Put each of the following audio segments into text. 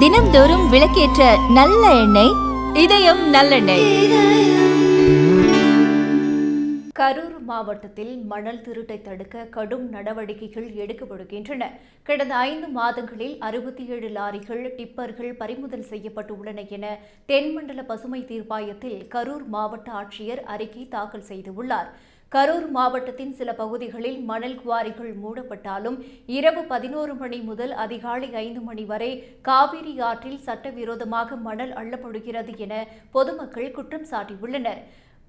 தினம்தோறும் விளக்கேற்ற நல்ல எண்ணெய் இதயம் நல்லெண்ணெய். கரூர் மாவட்டத்தில் மணல் திருட்டை தடுக்க கடும் நடவடிக்கைகள் எடுக்கப்படுகின்றன. கடந்த ஐந்து மாதங்களில் அறுபத்தி ஏழு லாரிகள் டிப்பர்கள் பறிமுதல் செய்யப்பட்டுள்ளன என தென்மண்டல பசுமை தீர்ப்பாயத்தில் கரூர் மாவட்ட ஆட்சியர் அறிக்கை தாக்கல் செய்துள்ளார். கரூர் மாவட்டத்தின் சில பகுதிகளில் மணல் குவாரிகள் மூடப்பட்டாலும் இரவு பதினோரு மணி முதல் அதிகாலை ஐந்து மணி வரை காவிரி ஆற்றில் சட்டவிரோதமாக மணல் அள்ளப்படுகிறது என பொதுமக்கள் குற்றம் சாட்டியுள்ளனர்.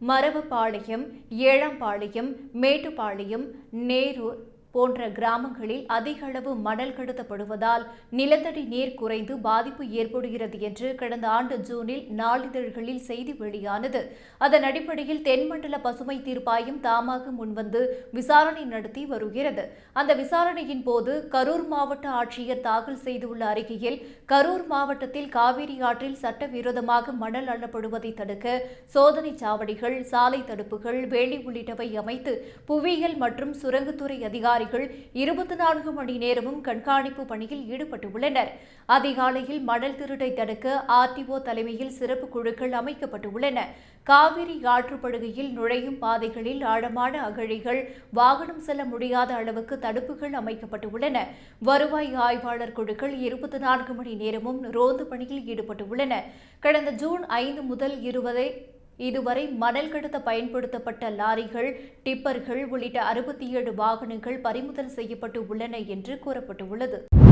மரபுபாளையம் ஏழாம்பாளையம் மேட்டுப்பாளையம் நேரூர் போன்ற கிராமங்களில் அதிக அளவு மணல் கடத்தப்படுவதால் நிலத்தடி நீர் குறைந்து பாதிப்பு ஏற்படுகிறது என்று கடந்த ஆண்டு ஜூனில் நாளிதழ்களில் செய்தி வெளியானது. அதன் அடிப்படையில் தென்மண்டல பசுமை தீர்ப்பாயம் தாமாக முன்வந்து விசாரணை நடத்தி வருகிறது. அந்த விசாரணையின் போது கரூர் மாவட்ட ஆட்சியர் தாக்கல் செய்துள்ள அறிக்கையில் கரூர் மாவட்டத்தில் காவிரி ஆற்றில் சட்டவிரோதமாக மணல் அள்ளப்படுவதை தடுக்க சோதனை சாவடிகள் சாலை தடுப்புகள் வேலி உள்ளிட்டவை அமைத்து புவியியல் மற்றும் சுரங்கத்துறை அதிகாரிகள் இருபத்தி நான்கு மணி நேரமும் கண்காணிப்பு பணியில் ஈடுபட்டுள்ளனர். அதிகாலையில் மணல் திருட்டை தடுக்க ஆர்டிஓ தலைமையில் சிறப்பு குழுக்கள் அமைக்கப்பட்டுள்ளன. காவிரி ஆற்றுப்படுகையில் நுழையும் பாதைகளில் ஆழமான அகழிகள் வாகனம் செல்ல முடியாத அளவுக்கு தடுப்புகள் அமைக்கப்பட்டுள்ளன. வருவாய் ஆய்வாளர் குழுக்கள் இருபத்தி நான்கு மணி நேரமும் ரோந்து பணியில் ஈடுபட்டுள்ளன. கடந்த ஜூன் ஐந்து முதல் இருபதை இதுவரை மணல் கடத்த பயன்படுத்தப்பட்ட லாரிகள் டிப்பர்கள் உள்ளிட்ட அறுபத்தி ஏழு வாகனங்கள் பறிமுதல் செய்யப்பட்டு உள்ளன என்று கூறப்பட்டுள்ளது.